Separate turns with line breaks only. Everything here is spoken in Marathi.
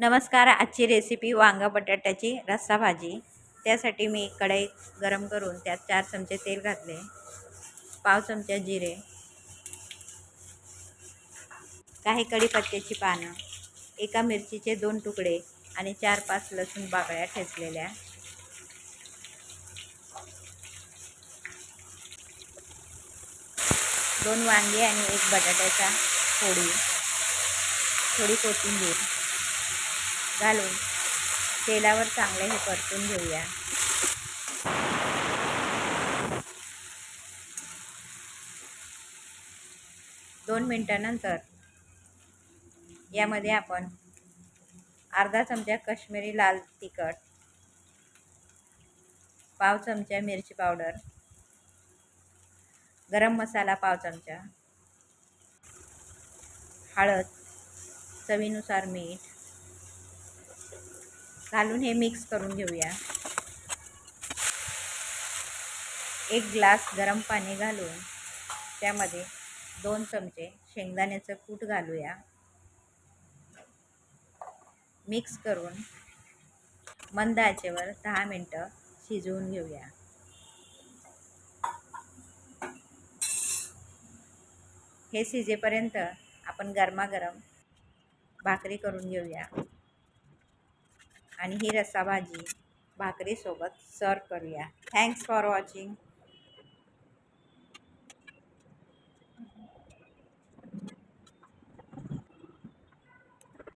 नमस्कार आजची रेसिपी वांगा बटाट्याची रस्सा भाजी. त्यासाठी मी कढई गरम करून त्यात चार चमचे तेल घातले. पाव चमचा जिरे. काही कढीपत्त्याची पानं. एका मिरचीचे दोन तुकडे आणि चार पाच लसूण बाकड्या ठेचलेल्या. दोन वांगे आणि एक बटाट्याचा फोडी. थोडी कोथिंबीर. घालून तेलावर चांगले हे परतून घेऊया. दोन मिनटानंतर यामध्ये आपण अर्धा चमचा कश्मीरी लाल तिखट पाव चमचा मिरची पावडर गरम मसाला पाव चमचा हळद चवीनुसार मीठ घालून हे मिक्स करून घेऊया. एक ग्लास गरम पाणी घालून त्यामध्ये दोन चमचे शेंगदाण्याचं कूट घालूया. मिक्स करून मंद आचेवर दहा मिनटं शिजवून घेऊया. हे शिजेपर्यंत आपण गरमागरम भाकरी करून घेऊया. आणि ही रसाभाजी भाकरीसोबत सर्व करूया. Thanks for watching